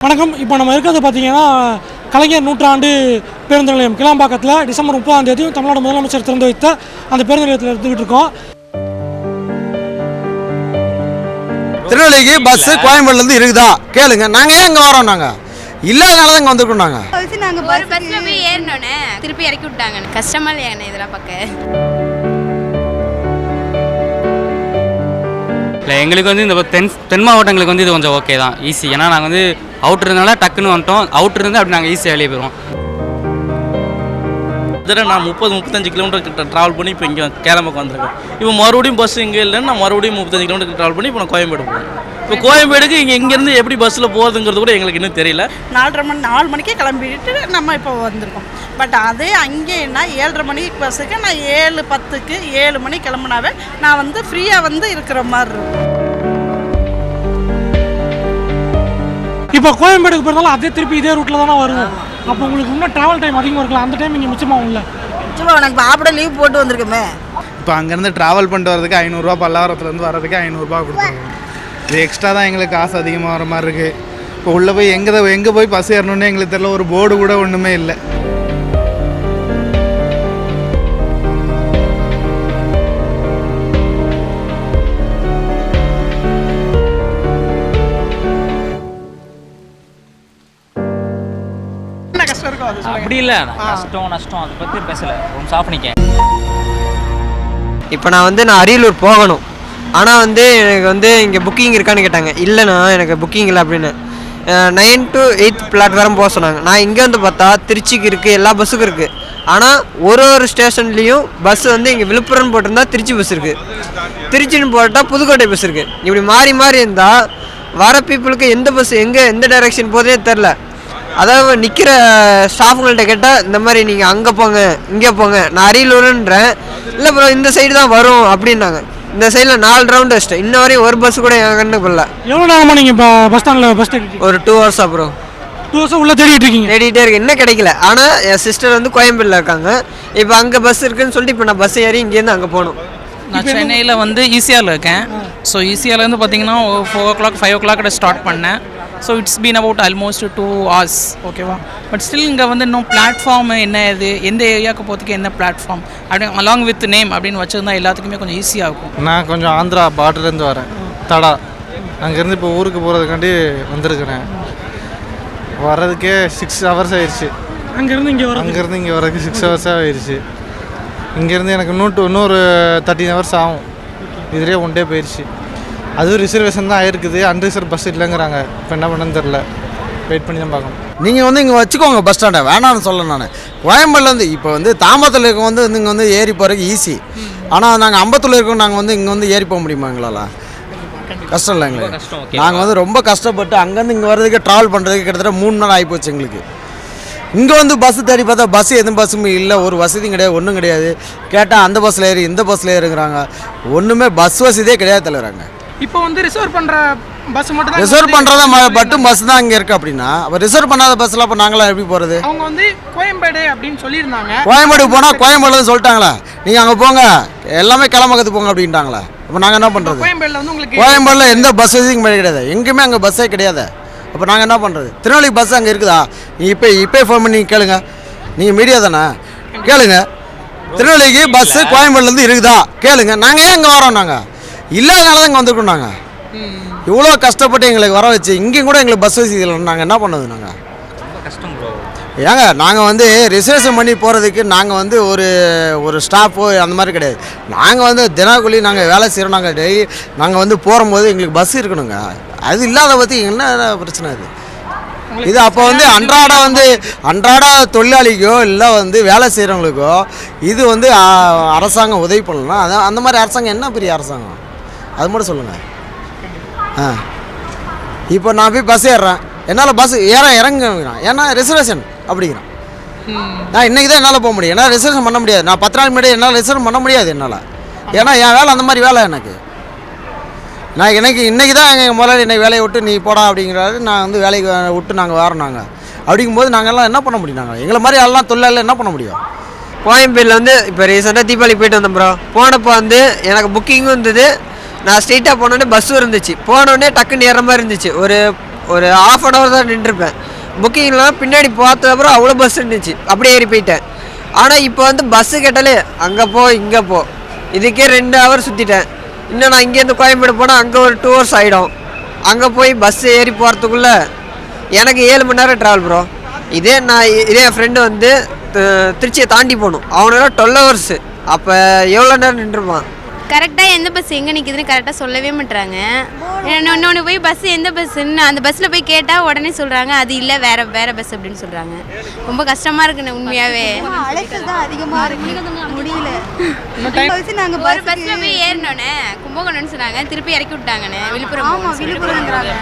வணக்கம். இப்போ நம்ம இருக்கிறது பார்த்தீங்கன்னா கலைஞர் நூற்றாண்டு பேருந்து நிலையம் கிளாம்பாக்கத்தில் டிசம்பர் முப்பதாம் தேதி தமிழ்நாடு முதலமைச்சர் திறந்து வைத்த அந்த பேருந்து நிலையத்தில் இருந்துகிட்டு இருக்கோம். திருநெல்வேலிக்கு பஸ் கோயம்பேடுல இருந்து இருக்குதா? கேளுங்க. நாங்க ஏன் இங்க வரோம் நாங்க? இல்லாதனால தான் இங்க வந்திருக்கோம் நாங்கள் ஒரு பஸ்ல போய் ஏறினோன்னே திருப்பி இறக்கி விட்டாங்க கஷ்டமா இல்லையா என்ன இதெல்லாம் பார்க்க? இல்லை எங்களுக்கு வந்து இந்த தென் தென் மாவட்டங்களுக்கு வந்து இது கொஞ்சம் ஓகே தான் ஈஸி ஏன்னா நாங்கள் வந்து அவுட் இருந்தனால டக்குன்னு வந்துட்டோம். அவுட் இருந்தால் அப்படி நாங்கள் ஈஸியாக வெளியே போயிடுவோம் இதில் நான் முப்பது முப்பத்தஞ்சு கிலோமீட்டர் கிட்ட ட்ராவல் பண்ணி இப்போ இங்கே கேரம்பக்கு வந்திருக்கேன். இப்போ மறுபடியும் பஸ் இங்கே இல்லைன்னு நான் மறுபடியும் முப்பத்தஞ்சு கிலோமீட்டர் ட்ராவல் பண்ணி இப்போ நான் கோயம்பேடு போகிறேன் இப்போ கோயம்பேடுக்கு இங்கே இங்கேருந்து எப்படி பஸ்ஸில் போகிறதுங்கிறது கூட எங்களுக்கு இன்னும் தெரியல. நாலரை மணி நாலு மணிக்கே கிளம்பிட்டு நம்ம இப்போ வந்திருக்கோம். பட் அதே அங்கேன்னா ஏழரை மணி பஸ்ஸுக்கு நான் ஏழு பத்துக்கு ஏழு மணி கிளம்புனாவே நான் வந்து ஃப்ரீயாக வந்து இருக்கிற மாதிரி இருக்கும். இப்போ கோயம்பேடுக்கு போகிறதால அதே திருப்பி இதே ரூட்டில் தானே வருவோம். அப்போ உங்களுக்கு இன்னும் ட்ராவல் டைம் அதிகமாக இருக்கலாம் அந்த டைம் இங்கே மிச்சமாகும்ல சும்மா உனக்கு பாப்பட லீவ் போட்டு வந்திருக்கோமே. இப்போ அங்கேருந்து ட்ராவல் பண்ணிட்டு வரதுக்கு ஐநூறுரூவா பல்லாவரத்துலேருந்து வரதுக்கு ஐநூறுரூபா கொடுத்துருவோம். இது எக்ஸ்ட்ரா தான் எங்களுக்கு காசு அதிகமாக வர மாதிரி இருக்குது இப்போ உள்ளே போய் எங்கே எங்கே போய் பஸ் ஏறணும்னு எங்களுக்கு தெரியல ஒரு போர்டு கூட ஒன்றுமே இல்லை. என்ன கஷ்டம் இருக்கும் அது அப்படி இல்லை. கஷ்டம் நஷ்டம் அதை பற்றி பேசலை. ரொம்ப பண்ணிக்க. இப்போ நான் வந்து நான் அரியலூர் போகணும். ஆனால் வந்து எனக்கு வந்து இங்கே புக்கிங் இருக்கான்னு கேட்டாங்க. இல்லைண்ணா எனக்கு புக்கிங் இல்லை அப்படின்னு. நைன் டு எயித் பிளாட்ஃபார்ம் போக சொன்னாங்க. நான் இங்கே வந்து பார்த்தா திருச்சிக்கு இருக்குது எல்லா பஸ்ஸுக்கும் இருக்குது ஆனால் ஒரு ஒரு ஸ்டேஷன்லேயும் பஸ் வந்து இங்கே விழுப்புரம் போட்டிருந்தா திருச்சி பஸ் இருக்குது திருச்சின்னு போட்டால் புதுக்கோட்டை பஸ் இருக்குது இப்படி மாறி மாறி இருந்தால் வர பீப்புளுக்கு எந்த பஸ் எங்கே எந்த டைரெக்ஷன் போதே தெரில அதாவது நிற்கிற ஸ்டாஃபுங்கள்ட்ட கேட்டால் இந்த மாதிரி நீங்கள் அங்கே போங்க இங்கே போங்க நான் அரியலூருன்றேன். இல்லை ப்ரோ இந்த சைடு தான் வரும் அப்படின்னாங்க. இந்த சைடில் நாலு ரவுண்டு வச்சிட்டேன் இன்ன வரையும் ஒரு பஸ் கூட என் கண்ணுக்கு வரல. எவ்வளோ நேரமாக நீங்கள் இப்போ பஸ் ஸ்டாண்டில் பஸ் தேடிட்டு ஒரு டூ ஹவர்ஸா ப்ரோ டூ வருஷம் உள்ளே தேடிட்டு இருக்கீங்க? தேடிட்டே இருக்கு இன்னும் கிடைக்கல. ஆனால் என் சிஸ்டர் வந்து கோயம்பேடில் இருக்காங்க. இப்போ அங்கே பஸ் இருக்குன்னு சொல்லிட்டு இப்போ நான் பஸ் ஏறி இங்கேருந்து அங்கே போகணும். நான் சென்னையில் வந்து ஈசிஆரில் இருக்கேன். ஸோ ஈசிஆர்லேருந்து பார்த்தீங்கன்னா four o'clock five o'clock start பண்ணேன். So it's been about almost two hours ஓகேவா பட் ஸ்டில் இங்கே வந்து இன்னும் பிளாட்ஃபார்ம் என்ன இது? எந்த ஏரியாவுக்கு போகிறதுக்கு என்ன பிளாட்ஃபார்ம் அப்படி அலாங் வித் நேம் அப்படின்னு வச்சுருந்தா எல்லாத்துக்குமே கொஞ்சம் ஈஸியாக இருக்கும். நான் கொஞ்சம் ஆந்திரா பார்டர்லேருந்து வரேன். தடா. அங்கேருந்து இப்போ ஊருக்கு போகிறதுக்காண்டி வந்திருக்கிறேன். வர்றதுக்கே சிக்ஸ் ஹவர்ஸ் ஆயிடுச்சு அங்கேருந்து இங்கே வர அங்கேருந்து இங்கே வரதுக்கு சிக்ஸ் ஹவர்ஸாக ஆயிடுச்சு இங்கேருந்து எனக்கு இன்னும் two- இன்னொரு தேர்ட்டின் ஹவர்ஸ் ஆகும் இதுலேயே ஒன் டே போயிடுச்சு அதுவும் ரிசர்வேஷன் தான் ஆயிருக்குது. அன்ரிசர்வ் பஸ் இல்லைங்கிறாங்க. இப்போ என்ன பண்ணன்னு தெரில வெயிட் பண்ணி தான் பார்க்கணும். நீங்க வந்து இங்க வச்சுக்கோங்க பஸ் ஸ்டாண்டை வேணாம்னு சொல்ல நான். கோயம்பேடுல இருந்து இப்போ வந்து தாம்பரத்தில் இருக்க வந்து இங்கே வந்து ஏறி போகிறதுக்கு ஈஸி ஆனால் நாங்கள் அம்பத்தூர்ல இருக்கோம் நாங்கள் வந்து இங்கே வந்து ஏறி போக முடியுமா எங்களால்? கஷ்டம் இல்லை எங்களுக்கு. நாங்கள் வந்து ரொம்ப கஷ்டப்பட்டு அங்கேருந்து இங்கே வர்றதுக்கு ட்ராவல் பண்ணுறதுக்கு கிட்டத்தட்ட மூணு நாள் ஆகிப்போச்சு எங்களுக்கு. இங்கே வந்து பஸ் தேடி பார்த்தா பஸ் எதுவும் பஸ்ஸும் இல்லை. ஒரு வசதியும் கிடையாது ஒன்றும் கிடையாது. கேட்டால் அந்த பஸ்ஸில் ஏறி இந்த பஸ்ஸில் ஏறுங்கிறாங்க. ஒன்றுமே பஸ் வசதியே கிடையாது தலைவராங்க. இப்போ வந்து ரிசர்வ் பண்ணுற பஸ் மட்டும் ரிசர்வ் பண்ணுறதா மட்டும் பஸ் தான் இங்கே இருக்குது அப்படின்னா அப்போ ரிசர்வ் பண்ணாத பஸ்ஸில் அப்போ நாங்களாம் எப்படி போகிறது அவங்க வந்து கோயம்பேடு அப்படின்னு சொல்லியிருந்தாங்க. கோயம்பேடுக்கு போனால் கோயம்பேடுல சொல்லிட்டாங்களே? நீங்கள் அங்கே போங்க எல்லாமே கிளம்பக்கத்து போங்க அப்படின்ட்டாங்களே? அப்போ நாங்கள் என்ன பண்ணுறது கோயம்பேடுல வந்து உங்களுக்கு கோயம்பேடுல எந்த பஸ் வசதியும் கிடையாது. எங்கேயுமே அங்கே பஸ்ஸே கிடையாது. அப்போ நாங்கள் என்ன பண்ணுறது திருநெல்வேலி பஸ் அங்கே இருக்குதா? இப்போ இப்போ ஃபோன் பண்ணி கேளுங்க. நீங்கள் மீடியா தானே? கேளுங்க. திருநெல்வேலிக்கு பஸ்ஸு கோயம்பேடுலேருந்து இருக்குதா? கேளுங்க. நாங்கள் ஏன் இங்கே வரோம் நாங்கள் இல்லாதனால தான் இங்கே வந்திருக்கோம் நாங்கள் இவ்வளோ கஷ்டப்பட்டு எங்களுக்கு வர வச்சு இங்கேயும் கூட எங்களுக்கு பஸ் வசதி இல்லை. நாங்கள் என்ன பண்ணது நாங்கள் கஷ்டம் ஏங்க நாங்கள் வந்து ரிசர்வேஷன் பண்ணி போகிறதுக்கு நாங்கள் வந்து ஒரு ஒரு ஸ்டாஃபோ அந்த மாதிரி கிடையாது. நாங்கள் வந்து தினக்கூலி நாங்கள் வேலை செய்கிறோம் நாங்கள் டெய்லி நாங்கள் வந்து போகும்போது எங்களுக்கு பஸ் இருக்கணுங்க. அது இல்லாத பற்றி என்ன பிரச்சனை இது இது அப்போ வந்து அன்றாட வந்து அன்றாட தொழிலாளிக்கோ இல்லை வந்து வேலை செய்கிறவங்களுக்கோ இது வந்து அரசாங்கம் உதவி பண்ணலாம். அதான் அந்த மாதிரி அரசாங்கம் என்ன பெரிய அரசாங்கம்? அது மட்டும் சொல்லுங்கள் ஆ. இப்போ நான் போய் பஸ் ஏறுறேன். என்னால் பஸ் ஏற இறங்குங்கிறான் ஏன்னா ரிசர்வேஷன் அப்படிங்கிறான். நான் இன்றைக்கி தான் என்னால் போக முடியும். என்னால் ரிசர்வேஷன் பண்ண முடியாது. நான் பத்து நாள் முன்னாடி என்னால் ரிசர்வ் பண்ண முடியாது என்னால். ஏன்னா என் வேலை அந்த மாதிரி வேலை எனக்கு. நான் எனக்கு இன்றைக்கி தான் எங்கள் முதலாளி என்னை வேலையை விட்டு நீ போடா அப்படிங்கிறாரு. நான் வந்து வேலைக்கு விட்டு நாங்கள் வரோம் நாங்கள் அப்படிங்கும்போது நாங்கள்லாம் என்ன பண்ண முடியும் நாங்கள் எங்களை மாதிரி எல்லாம் தொழிலாளி என்ன பண்ண முடியும்? கோயம்பேடில் வந்து இப்போ ரீசெண்டாக தீபாவளி போயிட்டு வந்தேன் ப்ரோ போனப்போ வந்து எனக்கு புக்கிங்கும் இருந்தது நான் ஸ்ட்ரெயிட்டாக போனோடனே பஸ்ஸும் இருந்துச்சு. போனோடனே டக்குன்னு ஏற மாதிரி இருந்துச்சு. ஒரு ஒரு ஆஃப் அன் ஹவர் தான் நின்றுருப்பேன். புக்கிங்லாம் பின்னாடி பார்த்த அவ்வளோ பஸ் இருந்துச்சு. அப்படியே ஏறி போயிட்டேன். ஆனால் இப்போ வந்து பஸ்ஸு கேட்டாலே அங்கே போ இங்கே போ. இதுக்கே ரெண்டு ஹவர் சுற்றிட்டேன் இன்னும் நான் இங்கேருந்து கோயம்பேடு போனால் அங்கே ஒரு டூ ஹவர்ஸ் ஆகிடும் அங்கே போய் பஸ் ஏறி போகிறதுக்குள்ளே எனக்கு ஏழு மணி நேரம் ட்ராவல் ப்ரோ இதே நான் இதே என் ஃப்ரெண்டு வந்து திருச்சியை தாண்டி போகணும். அவனெல்லாம் டுவெல் ஹவர்ஸு அப்போ எவ்வளோ நேரம் நின்றுப்பான்? கரெக்டாக எந்த பஸ் எங்கே நிற்குதுன்னு கரெக்டாக சொல்லவே மாட்றாங்க. இன்னொன்று போய் பஸ் எந்த பஸ்ஸுன்னு அந்த பஸ்ஸில் போய் கேட்டால் உடனே சொல்கிறாங்க அது இல்லை வேற வேற பஸ் அப்படின்னு சொல்கிறாங்க ரொம்ப கஷ்டமாக இருக்குண்ணே உண்மையாகவே அலைச்சல் தான் அதிகமாக இருக்கு. முடியல. நாங்கள் ஒரு பஸ்ஸில் போய் ஏறினோன்னே கும்பகோணம்னு சொன்னாங்க திருப்பி இறக்கி விட்டாங்கண்ணே விழுப்புரம் ஆமா, விழுப்புரம்ங்கிறாங்க.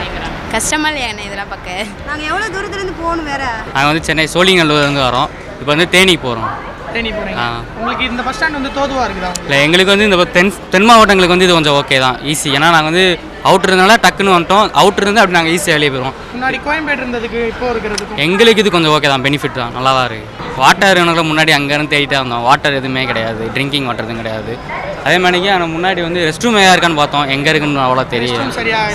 கஷ்டமா இல்லையாண்ணே இதெல்லாம் பார்க்க? நாங்கள் எவ்வளோ தூரத்துலேருந்து போகணும் வேற? நாங்கள் வந்து சென்னை சோழிங்கல்லூர்லேருந்து வரோம். இப்போ வந்து தேனி போகிறோம் தேனி போகிறீங்க உங்களுக்கு இந்த பஸ் ஸ்டாண்ட் வந்து தோதுவாக இருக்குதா இல்லை எங்களுக்கு வந்து இந்த தென் தென் மாவட்டங்களுக்கு வந்து இது கொஞ்சம் ஓகே தான் ஈஸி ஏன்னா நாங்கள் வந்து அவுட்ருனால டக்குன்னு வந்துட்டோம். அவுட்ரு இருந்து அப்படி நாங்கள் ஈஸியாக வெளியே போயிடுவோம் முன்னாடி கோயம்பேடு இருந்ததுக்கு இப்போ இருக்கிறதுக்கும் எங்களுக்கு இது கொஞ்சம் ஓகே தான். பெனிஃபிட் தான். நல்லா தான் இருக்குது வாட்டர் எனக்கு முன்னாடி அங்கேருந்து தேடிட்டே வந்தோம். வாட்டர் எதுவுமே கிடையாது. ட்ரிங்கிங் வாட்டர் எதுவும் கிடையாது. அதே மாதிரிக்கு ஆனால் முன்னாடி வந்து ரெஸ்ட் ரூம் எதாக இருக்கான்னு பார்த்தோம். எங்கே இருக்குன்னு அவ்வளோ தெரியல.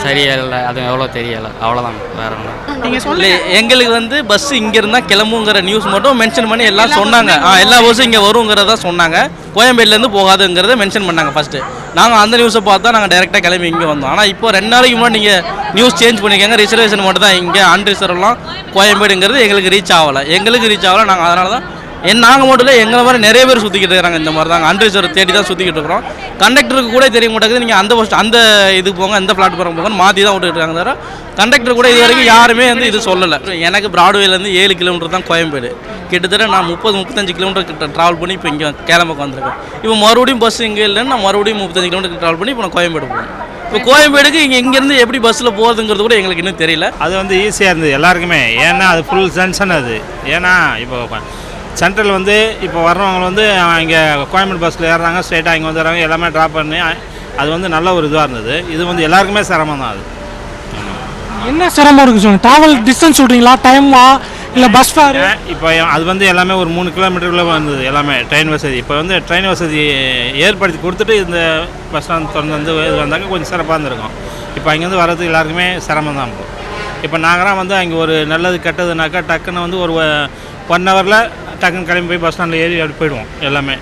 சரியா இல்ல. அது எவ்வளோ தெரியல. அவ்வளோதான். வேற ஒன்றும் நீங்கள் சொல்ல எங்களுக்கு வந்து பஸ் இங்கே இருந்தால் கிளம்புங்கிற நியூஸ் மட்டும் மென்ஷன் பண்ணி எல்லாம் சொன்னாங்க. ஆ எல்லா பஸ்ஸும் இங்கே வருங்கிறத சொன்னாங்க. கோயம்பேடுலேருந்து போகாதுங்கிறத மென்ஷன் பண்ணாங்க ஃபஸ்ட்டு நாங்கள் அந்த நியூஸை பார்த்தா நாங்கள் டேரெக்டாக கிளம்பி இங்கே வந்தோம். ஆனால் இப்போ ரெண்டு நாளைக்கு முன்னாடி நீங்கள் நியூஸ் சேஞ்ச் பண்ணிக்கங்க. ரிசர்வேஷன் மட்டும் தான் இங்கே அன்ரிசர்வ்லாம் கோயம்பேடுங்கிறது எங்களுக்கு ரீச் ஆகலை. எங்களுக்கு ரீச் ஆகலை. நாங்கள் அதனால தான் என் நாங்கள் மட்டும் இல்லை எங்களை மாதிரி நிறைய பேர் சுற்றிக்கிட்டு இருக்கிறாங்க இந்த மாதிரி தாங்க அன்ரிசர்வ் தேடி தான் சுற்றிக்கிட்டு இருக்கிறோம். கண்டக்டருக்கு கூட தெரிய மாட்டேங்குது. நீங்கள் அந்த பஸ் அந்த இது போங்க அந்த பிளாட்ஃபார்ம் போங்க மாற்றி தான் விட்டுட்டு இருக்காங்க தவிர கண்டக்டர் கூட இது வரைக்கும் யாருமே வந்து இது சொல்லலை. எனக்கு பிராட்வேலேருந்து ஏழு கிலோமீட்டர் தான் கோயம்பேடு. கிட்டத்தட்ட நான் முப்பது முப்பத்தஞ்சு கிலோமீட்டர் கிட்ட ட்ராவல் பண்ணி இப்போ இங்கே கேரளாக்கு வந்திருக்கேன். இப்போ மறுபடியும் பஸ் இங்கே இல்லைன்னு நான் மறுபடியும் முப்பத்தஞ்சு கிலோமீட்டர் ட்ராவல் பண்ணி இப்போ நான் கோயம்பேடு போகிறேன் இப்போ கோயம்பேடுக்கு இங்கே இங்கேருந்து எப்படி பஸ்ஸில் போகிறதுங்கிறது கூட எங்களுக்கு இன்னும் தெரியல. அது வந்து ஈஸியாக இருந்தது எல்லாருக்குமே. ஏன்னா அது ஃபுல் ஜங்ஷன் அது ஏன்னா இப்போ சென்ட்ரல் வந்து இப்போ வர்றவங்க வந்து இங்கே கோயம்பேடு பஸ்ஸில் ஏறுறாங்க ஸ்ட்ரைட்டாக இங்கே வந்துடுறாங்க எல்லாமே ட்ராப் பண்ணி அது வந்து நல்ல ஒரு இதுவாக இருந்தது. இது வந்து எல்லாருக்குமே சிரமம் தான் அது. என்ன சிரமம் இருக்கு சொல்லுங்க? டிராவல் டிஸ்டன்ஸ் சொல்கிறீங்களா டைமா இல்லை பஸ் ஃபேர் இப்போ அது வந்து எல்லாமே ஒரு மூணு கிலோமீட்டருக்குள்ளே வந்தது எல்லாமே ட்ரெயின் வசதி. இப்போ வந்து ட்ரெயின் வசதி ஏற்படுத்தி கொடுத்துட்டு இந்த பஸ் ஸ்டாண்ட் திறந்து வந்து இது வந்தாக்க கொஞ்சம் சிறப்பாக இருந்திருக்கும். இப்போ அங்கேருந்து வர்றதுக்கு எல்லாருக்குமே சிரமம் தான் இப்போ. இப்போ நாங்களாம் வந்து அங்கே ஒரு நல்லது கெட்டதுனாக்கா டக்குன்னு வந்து ஒரு ஒன் ஹவரில் டக்குன்னு கிளம்பி போய் பஸ் ஸ்டாண்டில் ஏறி அப்படி போயிடுவோம் எல்லாமே.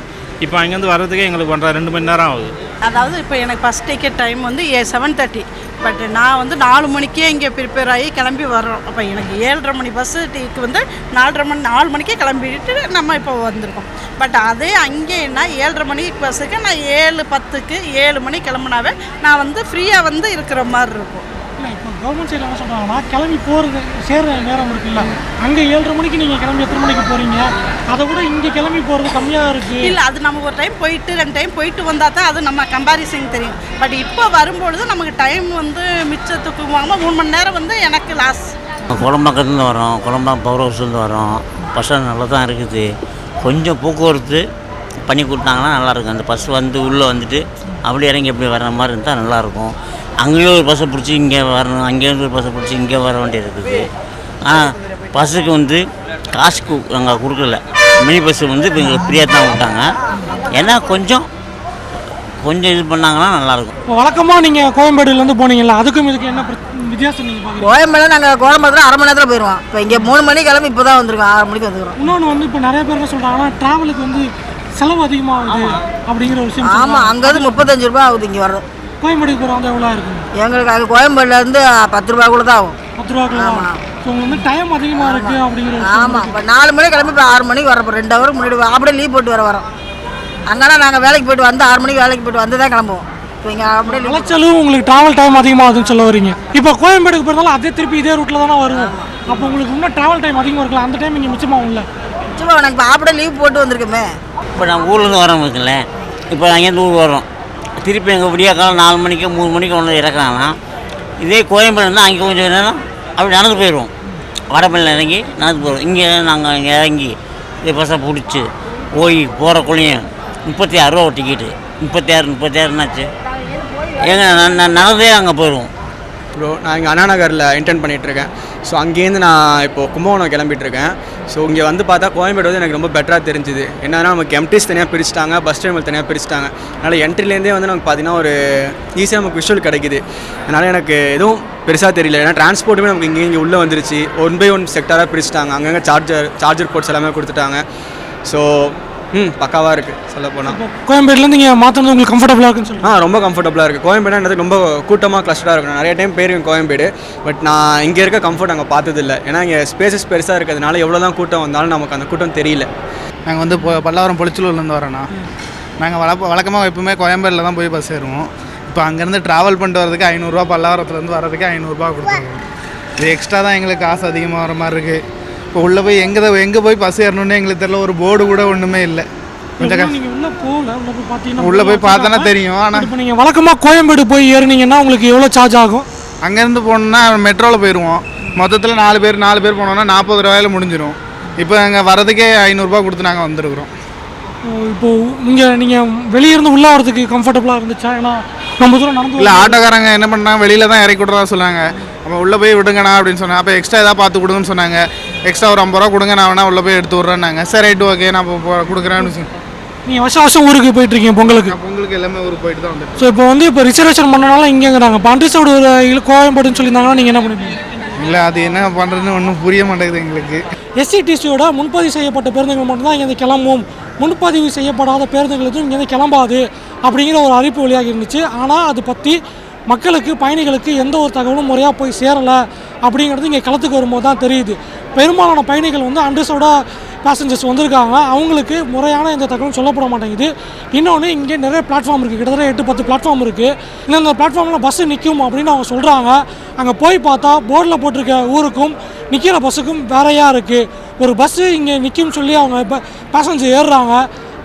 இப்போ அங்கேருந்து வர்றதுக்கே எங்களுக்கு ஒன்றரை ரெண்டு மணி நேரம் ஆகுது. அதாவது இப்போ எனக்கு ஃபஸ்ட் டிக்கெட் டைம் வந்து ஏ செவன் தேர்ட்டி பட் நான் வந்து நாலு மணிக்கே இங்கே ப்ரிப்பேர் ஆகி கிளம்பி வர்றோம். அப்போ எனக்கு ஏழரை மணி பஸ்ஸு டீக்கு வந்து நாலரை மணி நாலு மணிக்கே கிளம்பிட்டு நம்ம இப்போ வந்திருக்கோம். பட் அதே அங்கேன்னா ஏழரை மணி பஸ்ஸுக்கு நான் ஏழு பத்துக்கு ஏழு மணி கிளம்புனாவே நான் வந்து ஃப்ரீயாக வந்து இருக்கிற மாதிரி இருக்கும். இல்லை இப்போ கவர்மெண்ட் சைடில் என்ன சொல்கிறாங்கன்னா கிளம்பி போகிறது சேர்ற நேரம் இருக்குல்ல. அங்கே ஏழரை மணிக்கு நீங்கள் கிளம்பி எத்தனை மணிக்கு போகிறீங்க அதை விட இங்கே கிளம்பி போகிறது கம்மியாக இருக்குது இல்லை அது நம்ம ஒரு டைம் போயிட்டு ரெண்டு டைம் போயிட்டு வந்தால் தான் அது நம்ம கம்பாரிசன் தெரியும். பட் இப்போ வரும்பொழுது நமக்கு டைம் வந்து மிச்சத்துக்கு வாங்காமல் மூணு மணி நேரம் வந்து எனக்கு லாஸ் குளம்பக்கத்துலேருந்து வரோம். குளம்பக்கம் பவர் ஹவுஸ்லேருந்து வரோம். பஸ் ஸ்டாண்ட் நல்லா தான் இருக்குது. கொஞ்சம் போக்குவரத்து பண்ணி கொடுத்தாங்கன்னா நல்லாயிருக்கும் அந்த பஸ் வந்து உள்ளே வந்துட்டு அப்படி இறங்கி அப்படி வர்ற மாதிரி இருந்தால் நல்லாயிருக்கும் அங்கேயும் ஒரு பஸ்ஸை பிடிச்சி இங்கே வரணும் அங்கேயும் ஒரு பஸ்ஸை பிடிச்சி இங்கே வர வேண்டியது இருக்குது ஆனால் பஸ்ஸுக்கு வந்து காசு நாங்கள் கொடுக்கல. மினி பஸ்ஸு வந்து இப்போ எங்களுக்கு ஃப்ரீயாக தான் விட்டாங்க. ஏன்னா கொஞ்சம் கொஞ்சம் இது பண்ணாங்கன்னா நல்லாயிருக்கும். இப்போ வழக்கமாக நீங்கள் கோயம்பேடுலேருந்து போனீங்கல்ல அதுக்கும் இதுக்கு என்ன வித்தியாசம் நீங்கள் கோயம்பேடு நாங்கள் கோயம்பேடு அரை மணி நேரத்தில் போயிடுவோம் இப்போ இங்கே மூணு மணிக்கு கிளம்பி இப்போ தான் வந்திருக்கோம். ஆறு மணிக்கு வந்துருக்கோம். இன்னொன்று வந்து இப்போ நிறைய பேர் என்ன சொல்கிறாங்கன்னா ட்ராவலுக்கு வந்து செலவு அதிகமாகுது அப்படிங்கிற ஒரு விஷயம் ஆமாம். அங்கேருந்து முப்பத்தஞ்சு ரூபா ஆகுது இங்கே வர்றது. கோயம்பேடுக்கு போகிற வந்து எவ்வளோ இருக்கும்? எங்களுக்கு அது கோயம்பேடுலேருந்து பத்து ரூபாய்க்குள்ள தான் ஆகும். பத்து ரூபாக்குள்ள ஸோ உங்களுக்கு வந்து டைம் அதிகமாக இருக்குது அப்படிங்கிற ஆமாம் இப்போ நாலு மணிக்கு கிளம்பி இப்போ ஆறு மணிக்கு வரப்போ ரெண்டு ஹவருக்கு முன்னாடி அப்படியே லீவ் போட்டு வர வரோம். அங்கேனா நாங்கள் வேலைக்கு போயிட்டு வந்து ஆறு மணிக்கு வேலைக்கு போயிட்டு வந்து தான் கிளம்புவோம் அலைச்சலும் உங்களுக்கு ட்ராவல் டைம் அதிகமாகுதுன்னு சொல்ல வரீங்க. இப்போ கோயம்பேடுக்கு போகிறதால அதே திருப்பி இதே ரூட்டில் தானே வருவோம். அப்போ உங்களுக்கு இன்னும் ட்ராவல் டைம் அதிகமாக இருக்கலாம் அந்த டைம் இங்கே மிச்சமாகும்ல சும்மா எனக்கு இப்போ அப்படியே லீவ் போட்டு வந்திருக்கோமே. இப்போ நான் ஊர்லேருந்து வரோம் இருக்குல்ல இப்போ அங்கேருந்து ஊர் வரோம் திருப்பி எங்கள் விடிய காலம் நாலு மணிக்கு மூணு மணிக்கு ஒன்று இறக்குறாங்கன்னா இதே கோயம்பேடு இருந்தால் அங்கே கொஞ்சம் நேரம் அப்படி நடந்து போயிடுவோம் வடபள்ளியில் இறங்கி நடந்து போயிடுவோம் இங்கே நாங்கள் இங்கே இறங்கி இது பஸ்ஸை பிடிச்சி போய் போகிறக்குள்ளேயும் முப்பத்தி ஆறு ரூபா ஒரு டிக்கெட்டு முப்பத்தி ஆறு முப்பத்தி ஆறுனாச்சு ஏங்க நான் நடந்தே அங்கே போயிடுவோம் ப்ரோ நான் இங்கே அண்ணா நகரில் இன்டர்ன் பண்ணிகிட்ருக்கேன் ஸோ அங்கேருந்து நான் இப்போது கும்பகோணம் கிளம்பிட்டுருக்கேன் ஸோ இங்கே வந்து பார்த்தா கோயம்பேடு வந்து எனக்கு ரொம்ப பெட்டராக தெரிஞ்சுது. என்னன்னா நமக்கு எம்டிஸ் தனியாக பிரிச்சுட்டாங்க பஸ் டைமில் தனியாக பிரிச்சுட்டாங்க. அதனால் என்ட்ரிலேருந்தே வந்து நமக்கு பார்த்தீங்கன்னா ஒரு ஈஸியாக நமக்கு விஷுவல் கிடைக்குது. அதனால் எனக்கு எதுவும் பெருசாக தெரியல. ஏன்னா டிரான்ஸ்போர்ட்டுமே நமக்கு இங்கே இங்கே உள்ளே வந்துருச்சு. ஒன் பை ஒன் செக்டராக பிரிச்சுட்டாங்க. அங்கங்கே சார்ஜர் சார்ஜர் போர்ட்ஸ் எல்லாமே கொடுத்துட்டாங்க. ஸோ ம் பக்காவாக இருக்குது சொல்ல போனால் கோயம்பேடுலேருந்து இங்கே மாற்றினது உங்களுக்கு கம்ஃபர்டபுளாக இருக்குன்னு சொல்லி ஆ ரொம்ப கம்ஃபர்டபுளாக இருக்குது கோயம்பேடுன்றது ரொம்ப கூட்டமாக கிளஸ்டராக இருக்கும் நிறைய டைம் போயிருக்கேன் கோயம்பேடு. பட் நான் இங்கே இருக்க கம்ஃபர்ட் அங்கே பார்த்ததில்ல. ஏன்னா இங்கே ஸ்பேசஸ் பெருசாக இருக்கிறதுனால எவ்வளோ தான் கூட்டம் வந்தாலும் நமக்கு அந்த கூட்டம் தெரியல. நாங்கள் வந்து இப்போ பல்லாவரம் பொளிச்சலூர்லேருந்து வரோண்ணா. நாங்கள் வழக்க வழக்கமாக எப்பவுமே கோயம்பேடில் தான் போய் பஸ் ஏறுவோம். இப்போ அங்கேருந்து ட்ராவல் பண்ணிட்டு வரதுக்கு ஐநூறுரூவா பல்லாவரத்துலேருந்து வரதுக்கு ஐநூறுரூவா கொடுத்துருவோம். இது எக்ஸ்ட்ரா தான் எங்களுக்கு காசு அதிகமாக வர மாதிரி இருக்குது இப்போ உள்ளே போய் எங்கே எங்கே போய் பஸ் ஏறணும்னு எங்களுக்கு தெரியல ஒரு போர்டு கூட ஒன்றுமே இல்லை. கொஞ்சம் நீங்கள் உள்ளே போகல உள்ளே போய் பார்த்தீங்கன்னா உள்ளே போய் பார்த்தோன்னா தெரியும் ஆனால் இப்போ நீங்கள் வழக்கமாக கோயம்பேடு போய் ஏறுனீங்கன்னா உங்களுக்கு எவ்வளோ சார்ஜ் ஆகும்? அங்கேருந்து போனோம்னா மெட்ரோவில் போயிடுவோம். மொத்தத்தில் நாலு பேர் நாலு பேர் போனோம்னா நாற்பது ரூபாயில் முடிஞ்சிடும் இப்போ அங்கே வரதுக்கே ஐநூறுரூபா கொடுத்து நாங்கள் வந்துருக்குறோம். இப்போ இங்கே நீங்கள் வெளியே இருந்து உள்ளே வரதுக்கு கம்ஃபர்டபுளாக இருந்துச்சா? ஏன்னா ரொம்ப தூரம் நடந்து இல்லை ஆட்டோக்காரங்க என்ன பண்ணாங்க வெளியில தான் இறக்கி விட்றதா சொன்னாங்க. அப்போ உள்ளே போய் விடுங்கண்ணா அப்படின்னு சொன்னாங்க. அப்போ எக்ஸ்ட்ரா ஏதாவது பார்த்து கொடுங்கன்னு சொன்னாங்க. எக்ஸ்ட்ரா ஒரு ஐம்பது ரூபா கொடுங்க நான் வேணா உள்ளே போய் எடுத்து விட்றேன்னாங்க. சரி ரைட்டு ஓகே நான் இப்போ கொடுக்குறேன்னு. நீங்கள் வருஷம் வருஷம் ஊருக்கு போயிட்டு இருக்கீங்க பொங்கலுக்கு பொங்கலுக்கு எல்லாமே ஊருக்கு போயிட்டு தான் வந்துட்டேன் ஸோ இப்போ வந்து இப்போ ரிசர்வேஷன் பண்ணனால இங்கேங்கிறாங்க. இப்போ அண்டிசைடு ஒரு கோயம்பேடுன்னு சொல்லியிருந்தாங்கன்னா நீங்கள் என்ன பண்ணுவீங்க? இல்லை அது என்ன பண்ணுறதுன்னு ஒன்றும் புரிய மாட்டேங்குது எங்களுக்கு. எஸ்சிடிசியோட முன்பதிவு செய்யப்பட்ட பேருந்துகள் மட்டும்தான் இங்கேருந்து கிளம்பும். முன்பதிவு செய்யப்படாத பேருந்துகள் எதுவும் இங்கேருந்து கிளம்பாது அப்படிங்கிற ஒரு அறிவிப்பு வெளியாகி இருந்துச்சு. ஆனால் அது பற்றி மக்களுக்கு பயணிகளுக்கு எந்த ஒரு தகவலும் முறையாக போய் சேரலை. அப்படிங்கிறது இங்கே களத்துக்கு வரும்போது தான் தெரியுது. பெரும்பாலான பயணிகள் வந்து அண்டர்ஸோட பேசஞ்சர்ஸ் வந்திருக்காங்க. அவங்களுக்கு முறையான எந்த தகவலும் சொல்லப்பட மாட்டேங்குது. இன்னொன்று இங்கே நிறைய பிளாட்ஃபார்ம் இருக்குது கிட்டத்தட்ட எட்டு பத்து பிளாட்ஃபார்ம் இருக்குது இந்தந்த பிளாட்ஃபார்மில் பஸ்ஸு நிற்கும் அப்படின்னு அவங்க சொல்கிறாங்க அங்கே போய் பார்த்தா போர்டில் போட்டிருக்க ஊருக்கும் நிற்கிற பஸ்ஸுக்கும் வேறையாக இருக்குது ஒரு பஸ்ஸு இங்கே நிற்கும்னு சொல்லி அவங்க இப்போ பேசஞ்சர் ஏறுறாங்க.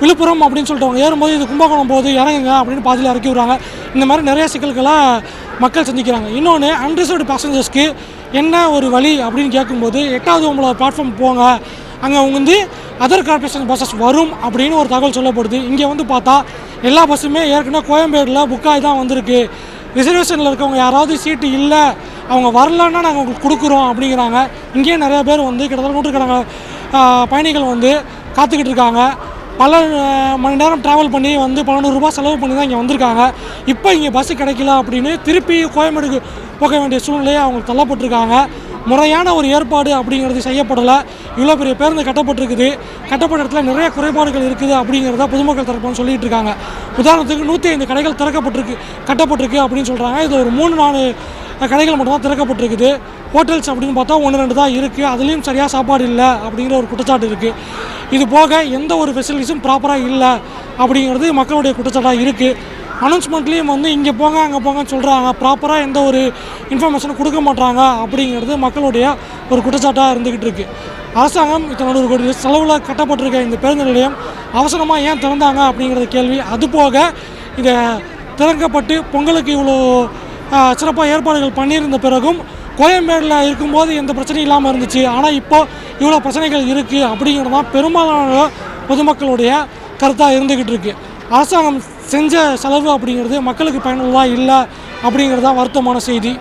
விழுப்புரம் அப்படின்னு சொல்லிட்டு அவங்க ஏறும்போது இது கும்பகோணம் போகுது இறங்குங்க அப்படின்னு பாதியில் இறக்கி விடுறாங்க. இந்த மாதிரி நிறைய சிக்கல்களை மக்கள் சந்திக்கிறாங்க. இன்னொன்று அன்ரிசர்வ்டு பேசஞ்சர்ஸ்க்கு என்ன ஒரு வழி அப்படின்னு கேட்கும்போது எட்டாவது உங்களோட பிளாட்ஃபார்ம் போங்க. அங்கே அவங்க வந்து அதர் கார்பரேஷன் பஸ்ஸஸ் வரும் அப்படின்னு ஒரு தகவல் சொல்லப்படுது. இங்கே வந்து பார்த்தா எல்லா பஸ்ஸுமே ஏற்கனவே கோயம்பேடில் புக்காகி தான் வந்திருக்கு. ரிசர்வேஷனில் இருக்கவங்க யாராவது சீட்டு இல்லை அவங்க வரலன்னா நாங்கள் உங்களுக்கு கொடுக்குறோம் அப்படிங்கிறாங்க. இங்கேயே நிறைய பேர் வந்து கிட்டத்தட்ட நூற்றுக்கணக்கான பயணிகள் வந்து காத்துக்கிட்டு இருக்காங்க. பல மணி நேரம் ட்ராவல் பண்ணி வந்து பன்னெண்டு ரூபா செலவு பண்ணி தான் இங்கே வந்திருக்காங்க. இப்போ இங்கே பஸ்ஸு கிடைக்கல அப்படின்னு திருப்பி கோயம்பேடுக்கு போக வேண்டிய சூழ்நிலையை அவங்களுக்கு தள்ளப்பட்டிருக்காங்க. முறையான ஒரு ஏற்பாடு அப்படிங்கிறது செய்யப்படலை. இவ்வளோ பெரிய பேருந்து கட்டப்பட்டிருக்குது. கட்டப்பட்ட இடத்துல நிறைய குறைபாடுகள் இருக்குது அப்படிங்கிறத பொதுமக்கள் தரப்புன்னு சொல்லிட்டு இருக்காங்க உதாரணத்துக்கு நூற்றி ஐந்து கடைகள் திறக்கப்பட்டிருக்கு கட்டப்பட்டிருக்கு அப்படின்னு சொல்கிறாங்க இது ஒரு மூணு நாலு கடைகள் மட்டும்தான் திறக்கப்பட்டிருக்குது. ஹோட்டல்ஸ் அப்படின்னு பார்த்தா ஒன்று ரெண்டு தான் இருக்குது அதுலேயும் சரியாக சாப்பாடு இல்லை அப்படிங்கிற ஒரு குற்றச்சாட்டு இருக்குது இது போக எந்த ஒரு ஃபெசிலிட்டிஸும் ப்ராப்பராக இல்லை அப்படிங்கிறது மக்களுடைய குற்றச்சாட்டாக இருக்குது அனௌன்ஸ்மெண்ட்லேயும் வந்து இங்கே போங்க அங்கே போங்கன்னு சொல்கிறாங்க ப்ராப்பராக எந்த ஒரு இன்ஃபர்மேஷனும் கொடுக்க மாட்டாங்க அப்படிங்கிறது மக்களுடைய ஒரு குற்றச்சாட்டாக இருந்துக்கிட்டு இருக்குது அரசாங்கம் இத்தனை ஒரு கோடி செலவில் கட்டப்பட்டிருக்க இந்த பேருந்து நிலையம் அவசரமாக ஏன் திறந்தாங்க அப்படிங்கிறத கேள்வி. அது போக இதை திறக்கப்பட்டு பொங்கலுக்கு இவ்வளோ சிறப்பாக ஏற்பாடுகள் பண்ணியிருந்த பிறகும் கோயம்பேடில் இருக்கும்போது எந்த பிரச்சனையும் இல்லாமல் இருந்துச்சு. ஆனால் இப்போது இவ்வளோ பிரச்சனைகள் இருக்குது அப்படிங்கிறது தான் பெரும்பாலான பொதுமக்களுடைய கருத்தாக இருந்துக்கிட்டு இருக்குது அரசாங்கம் செஞ்ச செலவு அப்படிங்கிறது மக்களுக்கு பயனுள்ளதாக இல்லை அப்படிங்கிறது தான் வருத்தமான செய்தி.